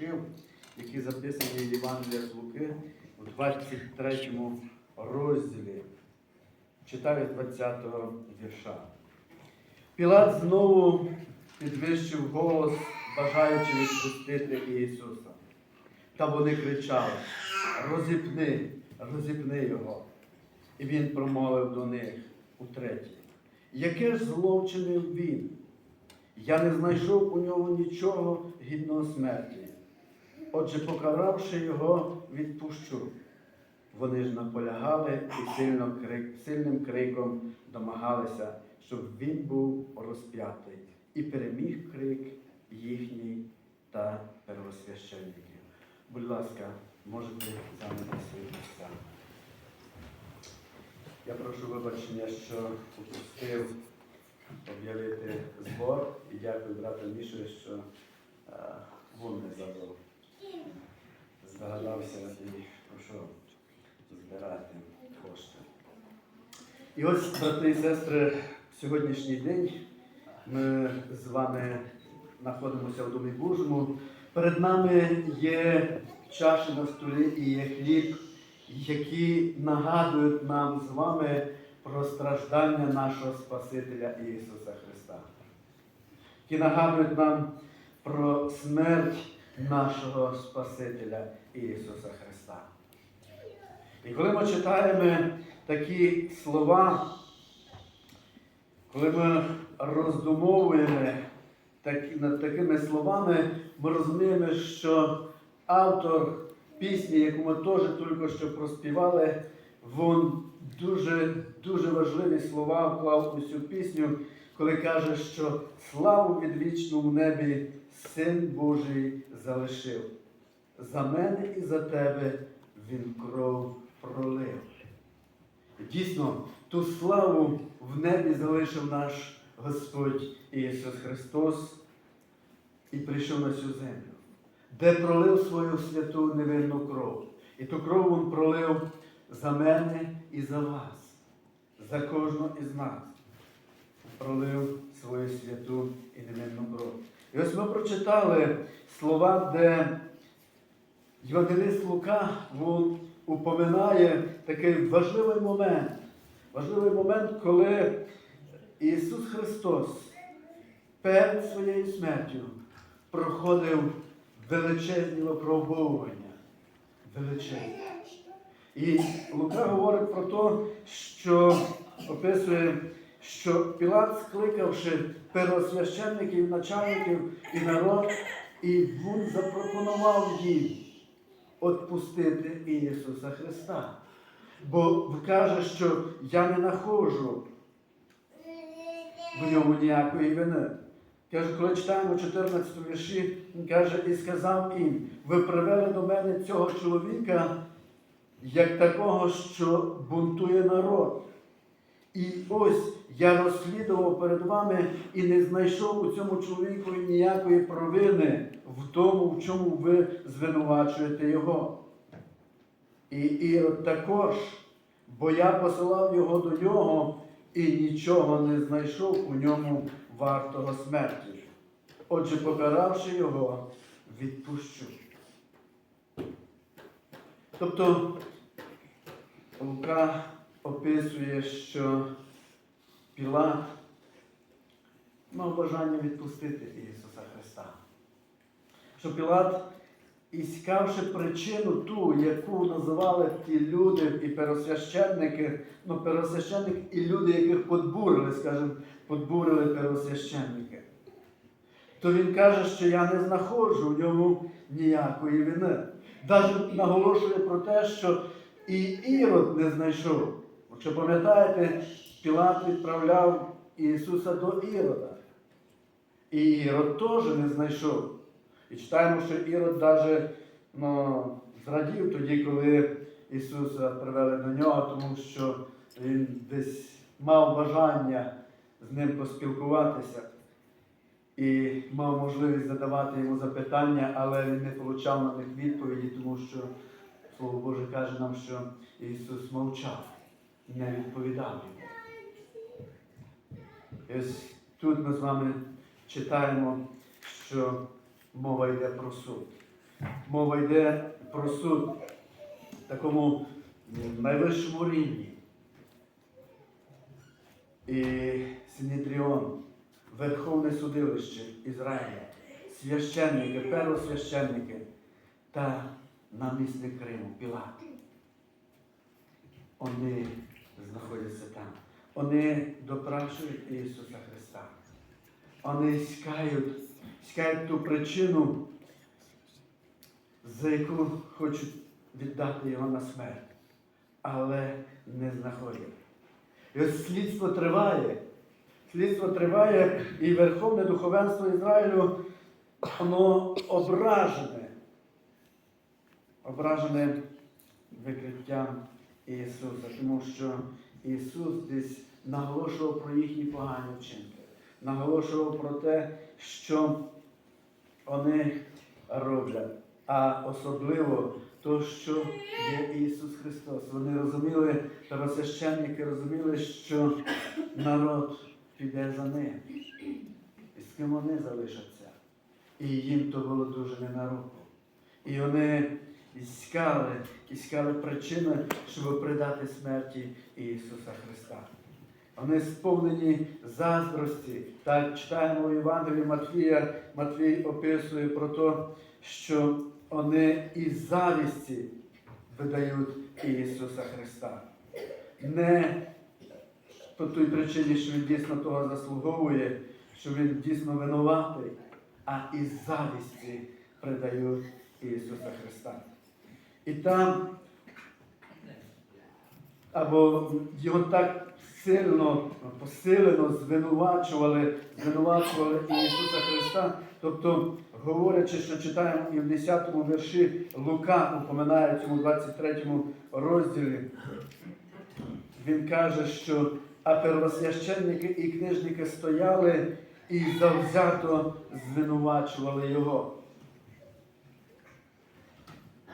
стишків, які записані в Євангелії з Луки у 23 розділі. Читаю з 20 вірша. Пілат знову підвищив голос, бажаючи відпустити Ісуса. Та вони кричали: розіпни, розіпни його. І він промовив до них утретє. Яке ж зло вчинив він? Я не знайшов у нього нічого гідного смерті. Отже, покаравши його, відпущу. Вони ж наполягали і сильно сильним криком домагалися, щоб він був розп'ятий, і переміг крик їхній та первосвященників. Будь ласка, можете зайняти свої місця. Я прошу вибачення, що упустив об'явити збор і дякую брату Міші, що е, вон не забув. Здогадався і прошу збирати кошти. І ось, брати і сестри, в сьогоднішній день ми з вами знаходимося в Домі Божому. Перед нами є чаші на столі і є хліб, які нагадують нам з вами про страждання нашого Спасителя Ісуса Христа. Які нагадують нам про смерть нашого Спасителя Ісуса Христа. І коли ми читаємо такі слова, коли ми роздумовуємо над такими словами, ми розуміємо, що автор пісні, яку ми теж тільки що проспівали, він дуже, дуже важливі слова вклав у цю пісню, коли каже, що славу відвічну в небі Син Божий залишив. За мене і за тебе він кров пролив. Дійсно, ту славу в небі залишив наш Господь Ісус Христос і прийшов на цю землю, де пролив свою святу невинну кров. І ту кров Він пролив за мене і за вас, за кожного із нас. Пролив свою святу і невинну кров. І ось ми прочитали слова, де Євангеліст Лука він упоминає такий важливий момент. Важливий момент, коли Ісус Христос перед своєю смертю проходив величезні випробовування. Величезні. І Лука говорить про те, що описує, що Пілат, скликавши первосвященників, начальників і народ, і він запропонував їм відпустити Ісуса Христа. Бо каже, що я не нахожу в ньому ніякої вини. Каже, коли читаємо 14 вірші, він каже, і сказав їм, ви привели до мене цього чоловіка, як такого, що бунтує народ. І ось я розслідував перед вами і не знайшов у цьому чоловіку ніякої провини в тому, в чому ви звинувачуєте його. І Ірод також, бо я посилав його до нього і нічого не знайшов у ньому вартого смерті. Отже, покаравши його, відпущу. Тобто Лука описує, що Пілат мав бажання відпустити Ісуса Христа. Що Пілат, іскавши причину ту, яку називали ті люди і первосвященники, ну, первосвященник і люди, яких подбурили, скажімо, подбурили первосвященники, то він каже, що я не знаходжу в ньому ніякої вини. Навіть наголошує про те, що і Ірод не знайшов. Якщо пам'ятаєте, Пілат відправляв Ісуса до Ірода. І Ірод теж не знайшов. І читаємо, що Ірод навіть ну, зрадів тоді, коли Ісуса привели до нього, тому що він десь мав бажання з ним поспілкуватися і мав можливість задавати йому запитання, але він не отримав на них відповіді, тому що Слово Боже каже нам, що Ісус мовчав, не відповідав йому. Ось тут ми з вами читаємо, що мова йде про суд. мова йде про суд такому найвищому рівні. І Синедріон, Верховне судилище Ізраїля, священники, первосвященники та намісник Криму Пілат. Вони знаходяться там. Вони допрашують Ісуса Христа. Вони скають, скають ту причину, за яку хочуть віддати його на смерть, але не знаходять. І ось слідство триває. Слідство триває, і Верховне духовенство Ізраїлю, воно ображене. Ображене викриттям Ісуса, тому що Ісус десь наголошував про їхні погані вчинки, наголошував про те, що вони роблять, а особливо то, що є Ісус Христос. Вони розуміли, первосвященники розуміли, що народ піде за ним. І з ким вони залишаться. І їм то було дуже не на руку. І вони іскали, іскали причини, щоб придати смерті Ісуса Христа. Вони сповнені заздрості. Так читаємо в Євангелії Матвія, Матвій описує про те, що вони із завісті видають Ісуса Христа. Не по той причині, що він дійсно того заслуговує, що він дійсно винуватий, а із завісті придають Ісуса Христа. І там або його так сильно, посилено звинувачували, звинувачували Ісуса Христа. Тобто, говорячи, що читаємо і в 10 вірші Лука упоминає в цьому 23 розділі, він каже, що а первосвященники і книжники стояли і завзято звинувачували його.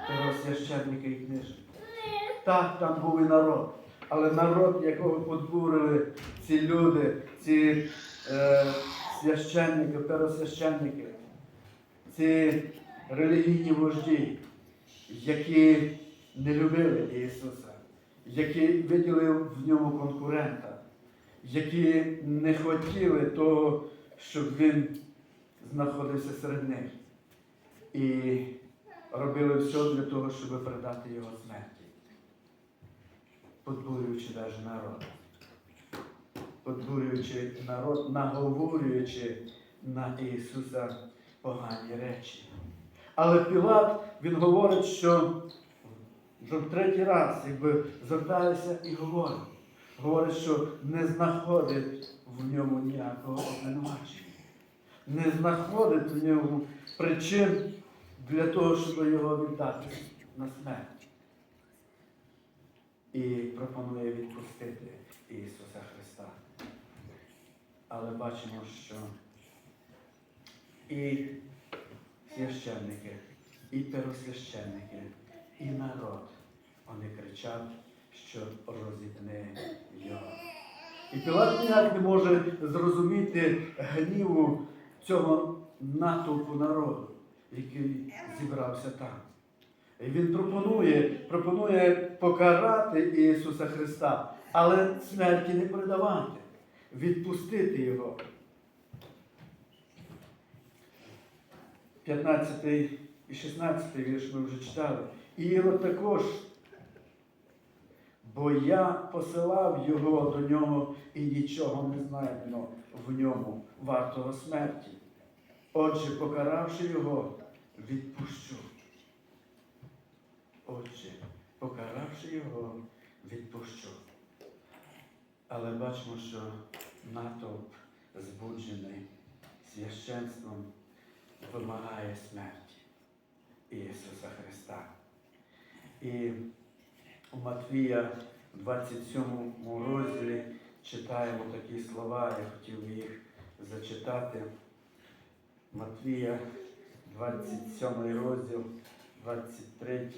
Первосвященники і книжники. Так, там був і народ. Але народ, якого подбурили ці люди, ці е, священники, первосвященники, ці релігійні вожді, які не любили Ісуса, які виділи в ньому конкурента, які не хотіли того, щоб Він знаходився серед них. І робили все для того, щоб передати його смерті подбурюючи навіть народ. Подбурюючи народ, наговорюючи на Ісуса погані речі. Але Пілат, він говорить, що вже в третій раз якби звертається і говорить. Говорить, що не знаходить в ньому ніякого обвинувачення. Не знаходить в ньому причин для того, щоб його віддати на смерть і пропонує відпустити Ісуса Христа. Але бачимо, що і священники, і первосвященники, і народ, вони кричать, що розітне його. І Пілат ніяк не може зрозуміти гніву цього натовпу народу, який зібрався там. І Він пропонує, пропонує покарати Ісуса Христа, але смерті не передавати, відпустити Його. 15 і 16 вірш ми вже читали. Ірод також. Бо я посилав його до нього і нічого не знайдено в ньому вартого смерті. Отже, покаравши його, відпущу. Отже, покаравши його, відпущу. Але бачимо, що натовп збуджений священством вимагає смерті Ісуса Христа. І у Матвія в 27 розділі читаємо такі слова, я хотів їх зачитати. Матвія, 27 розділ, 23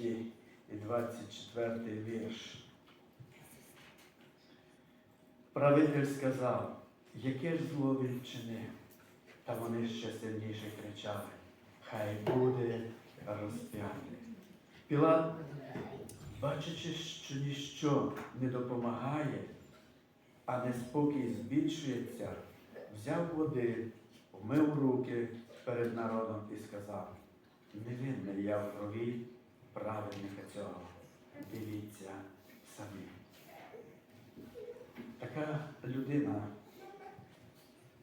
і 24 вірш. Правитель сказав, яке ж зло він вчинив? Та вони ще сильніше кричали. Хай буде розп'ятий. Пілат, бачачи, що ніщо не допомагає, а неспокій збільшується, взяв води, вмив руки перед народом і сказав, невинний я в крові праведника цього. Дивіться самі. Така людина,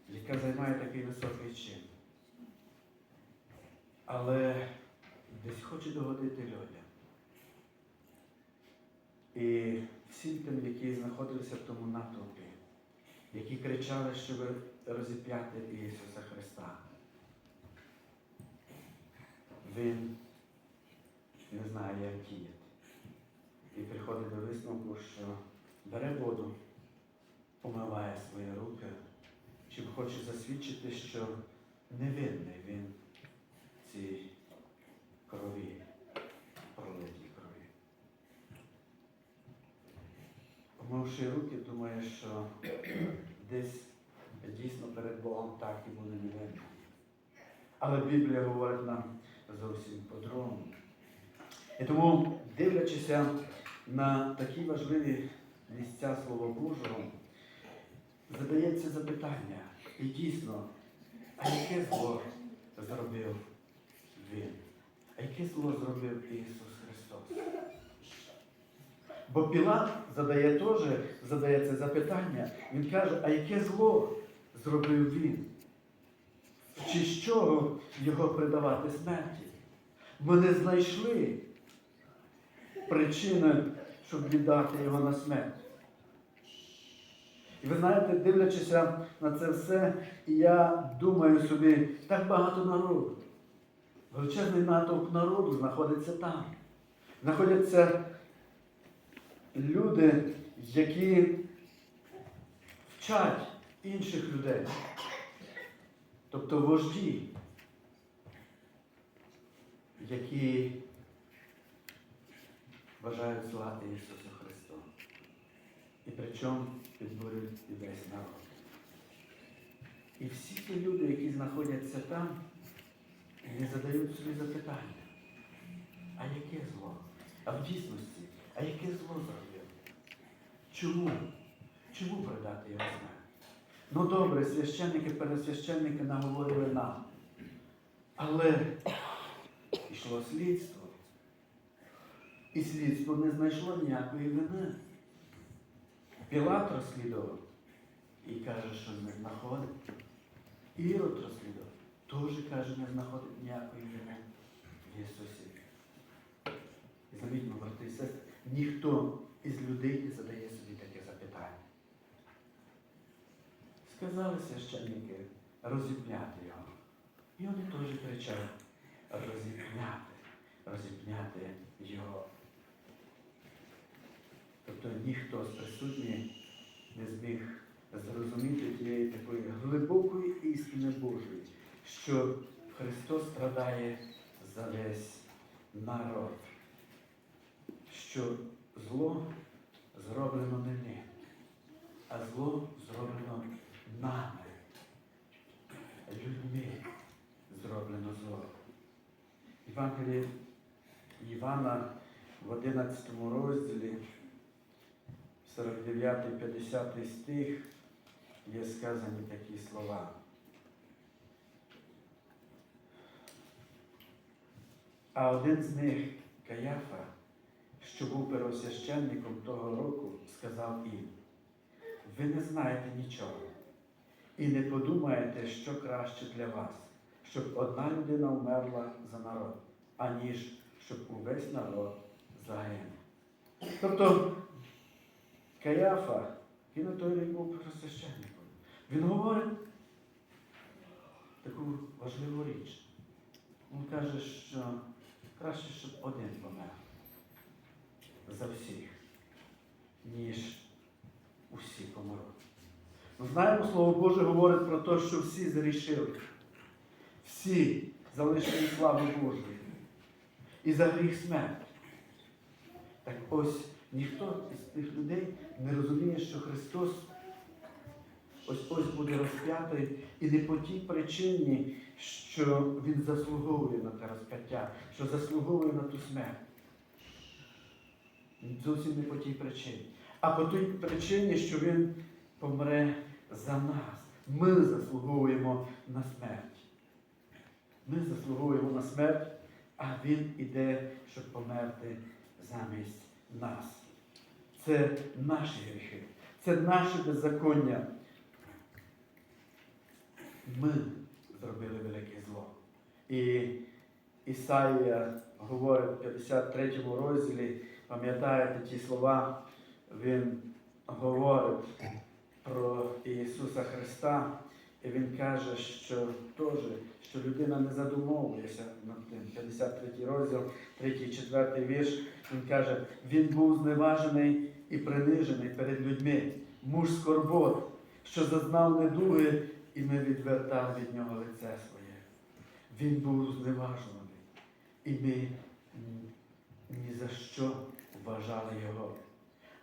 яка займає такий високий чин, але десь хоче догодити людям. І всім тим, які знаходилися в тому натовпі, які кричали, щоб розіп'яти Ісуса Христа. Він не знає, як діяти. І приходить до висновку, що бере воду, помиває свої руки, чим хоче засвідчити, що невинний він цій крові, пролитій крові. Помивши руки, думає, що десь дійсно перед Богом так і буде невинний. Але Біблія говорить нам зовсім по-другому. І тому, дивлячися на такі важливі місця Слова Божого, задається запитання, і дійсно, а яке зло зробив Він? А яке зло зробив Ісус Христос? Бо Пілат задає теж задає це запитання. Він каже, а яке зло зробив він? Чи з чого його придавати смерті? Ми не знайшли причини, щоб віддати його на смерть. І ви знаєте, дивлячися на це все, я думаю собі, так багато народу. Величезний натовп народу знаходиться там. Знаходяться люди, які вчать інших людей. Тобто вожді, які бажають слати Ісусу Христу. І причому підбурюють і весь народ. І всі ті люди, які знаходяться там, не задають собі запитання. А яке зло? А в дійсності, а яке зло зробив? Чому? Чому продати його смерть? Ну добре, священники, пересвященники наговорили нам. Але йшло слідство. І слідство не знайшло ніякої вини. Пілат розслідував і каже, що не знаходить. Ірод розслідував, теж каже, не знаходить ніякої вини в Ісусі. І замітьмо, брати і сестри, ніхто із людей не задає собі таке запитання. Сказали священники розіпняти його. І вони теж кричали розіпняти, розіпняти його. Тобто ніхто з присутніх не зміг зрозуміти тієї такої глибокої істини Божої, що Христос страдає за весь народ, що зло зроблено не ним, а зло зроблено нами, людьми зроблено зло. Євангеліє Івана в 11 розділі, 49-50 стих, є сказані такі слова. А один з них, Каяфа, що був первосвященником того року, сказав їм, ви не знаєте нічого і не подумаєте, що краще для вас, щоб одна людина вмерла за народ, аніж щоб увесь народ загинув. Тобто Каяфа, він у той рік був первосвященником. Він говорить таку важливу річ. Він каже, що краще, щоб один помер за всіх, ніж усі помруть. Ми знаємо, Слово Боже говорить про те, що всі зрішили. Всі залишили славу Божої. І за гріх смерть. Так ось ніхто із тих людей не розуміє, що Христос ось ось буде розп'ятий, і не по тій причині, що він заслуговує на те розп'яття, що заслуговує на ту смерть. Зовсім не по тій причині. А по тій причині, що він помре за нас. Ми заслуговуємо на смерть. Ми заслуговуємо на смерть, а Він іде, щоб померти замість нас. Це наші гріхи, це наше беззаконня. Ми зробили велике зло. І Ісаїя говорить в 53 розділі, пам'ятаєте ті слова, він говорить про Ісуса Христа, і Він каже, що теж, що людина не задумовується над тим. 53 розділ, 3 4 вірш, він каже, він був зневажений і принижений перед людьми, муж скорбот, що зазнав недуги, і ми відвертали від нього лице своє. Він був зневажений, і ми ні за що вважали його.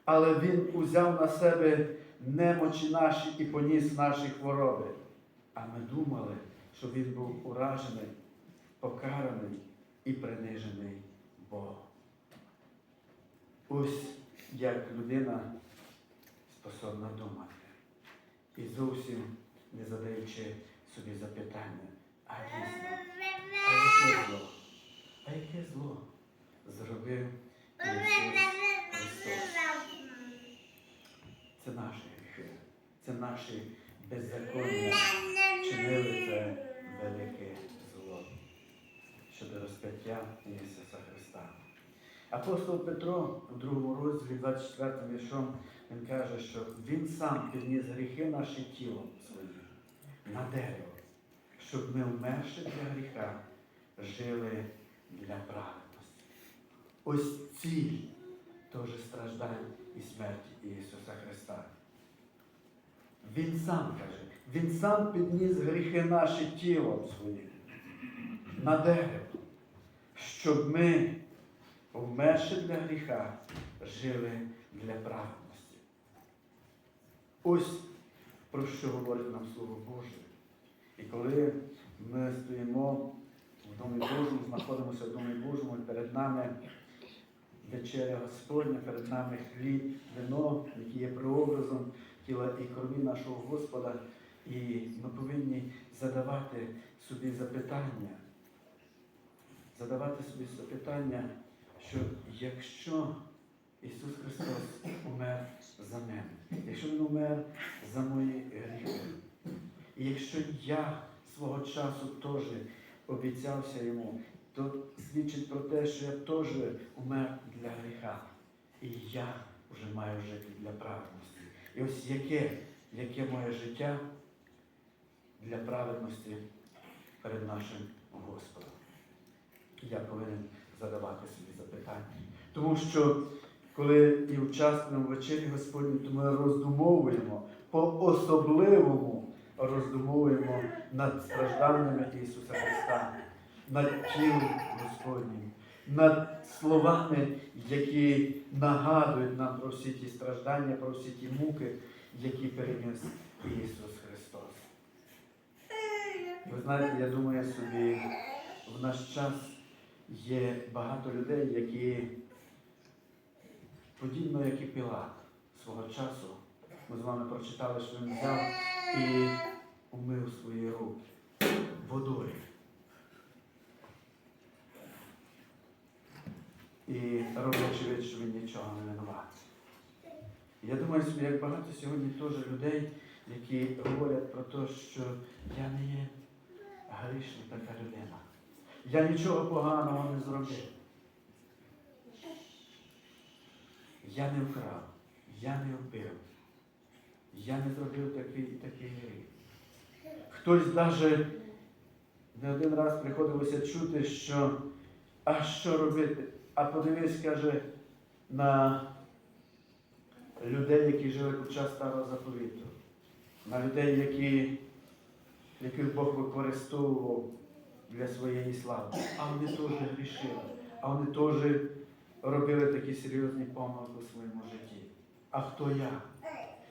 Але він узяв на себе немочі наші і поніс наші хвороби. А ми думали, що він був уражений, покараний і принижений Богом. Ось як людина способна думати. І зовсім не задаючи собі запитання, а дійсно, а яке зло? А яке зло зробив Ісус Христос? Це наші гріхи, це наші беззаконня чинили це велике зло щодо розп'яття Ісуса Христа. Апостол Петро у другому розділі, 24 віршом, він каже, що він сам підніс гріхи наші тілом своїм на дерево, щоб ми, вмерши для гріха, жили для праведності. Ось ціль теж страждань і смерті Ісуса Христа. Він сам каже, Він сам підніс гріхи наші тілом своїм на дерево, щоб ми, вмерши для гріха, жили для праведності. Ось про що говорить нам Слово Боже. І коли ми стоїмо в Домі Божому, знаходимося в Домі Божому, і перед нами вечеря Господня, перед нами хліб, вино, які є прообразом тіла і крові нашого Господа. І ми повинні задавати собі запитання, задавати собі запитання, що якщо Ісус Христос умер за мене, якщо Він умер за мої гріхи, і якщо я свого часу теж обіцявся йому, то свідчить про те, що я теж умер для гріха. І я вже маю жити для праведності. І ось яке, яке моє життя для праведності перед нашим Господом. Я повинен задавати собі запитання. Тому що коли і в вечері Господній, то ми роздумовуємо по-особливому роздумовуємо над стражданнями Ісуса Христа, над тілом Господнім, над словами, які нагадують нам про всі ті страждання, про всі ті муки, які переніс Ісус Христос. Ви знаєте, я думаю собі, в наш час є багато людей, які, подібно як і Пілат свого часу, ми з вами прочитали, що він взяв і умив свої руки водою. І роблячи вид, що він нічого не винуватий. Я думаю собі, як багато сьогодні теж людей, які говорять про те, що я не є грішна така людина. Я нічого поганого не зробив. Я не вкрав, я не вбив. Я не зробив такий такий гріх. Хтось навіть не один раз приходилося чути, що а що робити? А подивись, каже, на людей, які жили під час старого заповіту, на людей, які, яких Бог використовував для своєї слави. А вони теж грішили, а вони теж робили такі серйозні помилки у своєму житті. А хто я?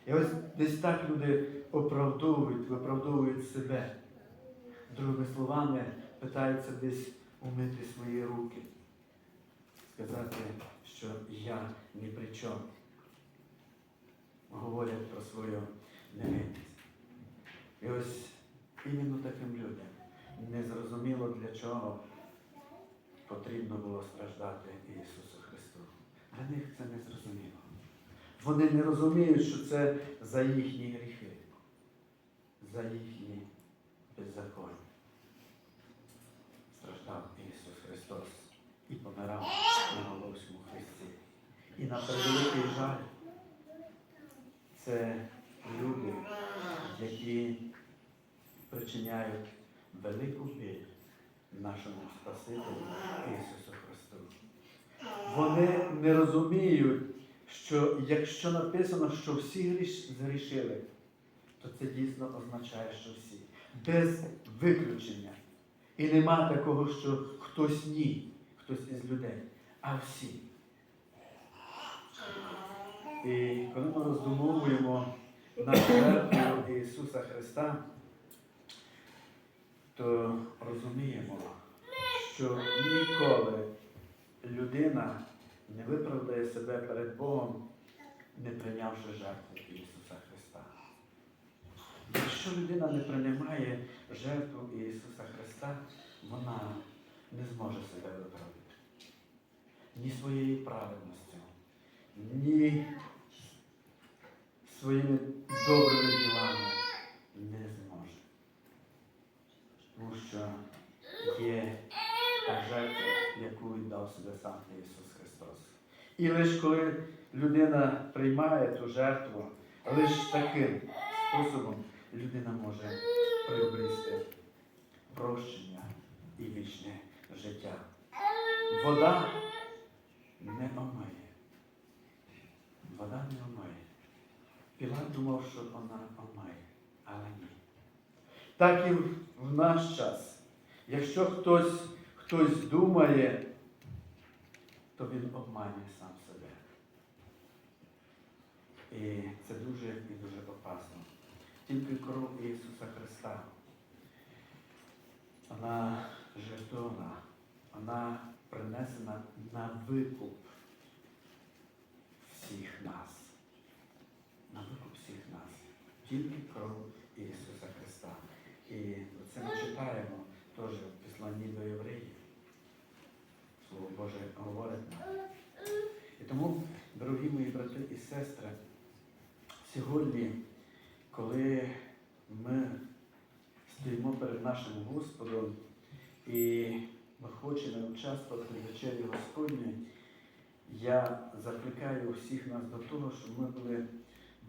І ось десь так люди оправдовують, виправдовують себе. Другими словами, питаються десь умити свої руки, сказати, що я ні при чому. Говорять про свою невинність. І ось іменно таким людям незрозуміло для чого потрібно було страждати Ісусу Христу. Для них це не зрозуміло. Вони не розуміють, що це за їхні гріхи, за їхні беззаконня. Страждав Ісус Христос і помирав на Головському Христі. І на превеликий жаль це люди, які причиняють велику біль нашому Спасителю Ісусу Христу. Вони не розуміють, що якщо написано, що всі згрішили, то це дійсно означає, що всі. Без виключення. І нема такого, що хтось ні, хтось із людей, а всі. І коли ми роздумовуємо над жертвою Ісуса Христа, то розуміємо, що ніколи людина не виправдає себе перед Богом, не прийнявши жертву Ісуса Христа. Якщо людина не приймає жертву Ісуса Христа, вона не зможе себе виправити. Ні своєю праведністю, ні своїми добрими ділами не зможе. Тому що є та жертва, яку віддав себе сам Ісус Христос. І лише коли людина приймає ту жертву, лише таким способом людина може приобрести прощення і вічне життя. Вода не омиє. Вода не омиє. Пілат думав, що вона омиє, але ні. Так і в- в наш час. Якщо хтось, хтось думає, то він обманює сам себе. І це дуже і дуже опасно. Тільки кров Ісуса Христа, вона жертовна, вона принесена на викуп всіх нас. На викуп всіх нас. Тільки кров Ісуса Христа. І це ми читаємо теж в Післанні до євреїв. Слово Боже говорить нам. І тому, дорогі мої брати і сестри, сьогодні, коли ми стоїмо перед нашим Господом і ми хочемо участвувати в вечері Господній, я закликаю всіх нас до того, щоб ми були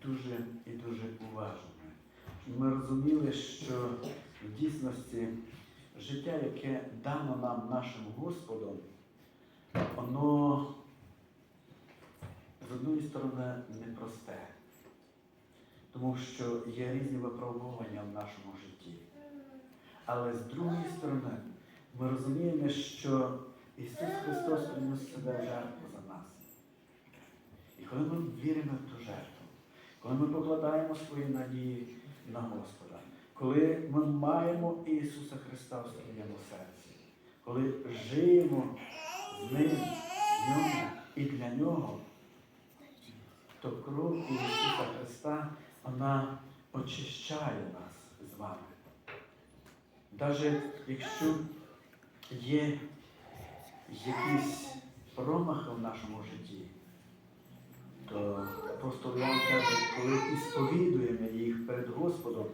дуже і дуже уважними. Щоб ми розуміли, що в дійсності життя, яке дано нам нашим Господом, воно з однієї сторони непросте, тому що є різні випробування в нашому житті. Але з другої сторони, ми розуміємо, що Ісус Христос приніс себе в жертву. І коли ми віримо в ту жертву, коли ми покладаємо свої надії на Господа, коли ми маємо Ісуса Христа в своєму серці, коли живемо з Ним, в ньому і для Нього, то кров Ісуса Христа, вона очищає нас з вами. Навіть якщо є якісь промахи в нашому житті, то апостол Іоанн каже, коли ісповідуємо їх перед Господом,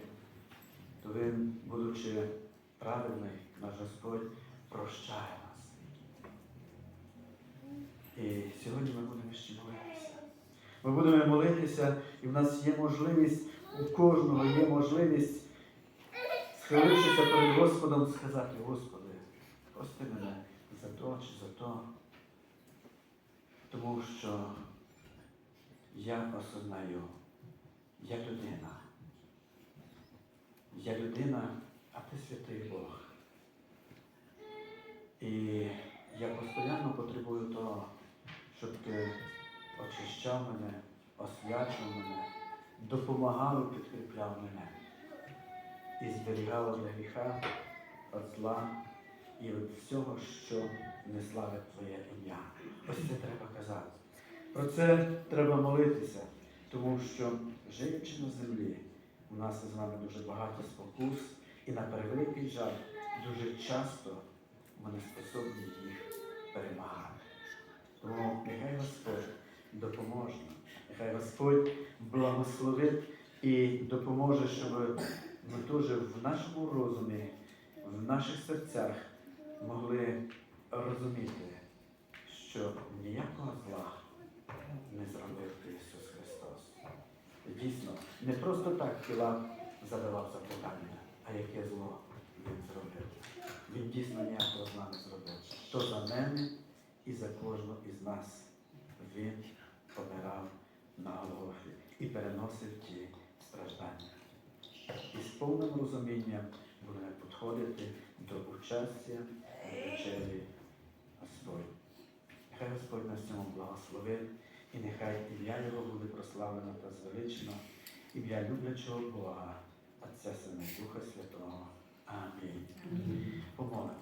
то Він, будучи праведний, наш Господь, прощає нас. І сьогодні ми будемо ще молитися. Ми будемо молитися, і в нас є можливість, у кожного є можливість, схилившися перед Господом, сказати, Господи, прости мене за то чи за то. Тому що я осознаю, я людина. Я людина, а ти святий Бог. І я постійно потребую того, щоб ти очищав мене, освячував мене, допомагав і підкріпляв мене і зберігав від гріха, від зла і від всього, що не славить Твоє ім'я. Ось це треба казати. Про це треба молитися, тому що живучи на землі, у нас з вами дуже багато спокус, і на превеликий жаль, дуже часто ми не способні їх перемагати. Тому нехай Господь допоможе, нехай Господь благословить і допоможе, щоб ми теж в нашому розумі, в наших серцях могли розуміти, що ніякого зла не зробив Ісус Христос. Дійсно, не просто так Пілат задавав запитання, а яке зло він зробив. Він дійсно ніякого зла не зробив. То за мене і за кожного із нас він помирав на Голгофі і переносив ті страждання. І з повним розумінням будемо підходити до участя в вечері Господь. Нехай Господь нас цьому благословить, і нехай ім'я Його буде прославлено та звеличено, ім'я люблячого Бога, Отця Сина Духа Святого. Амінь. Помолимося.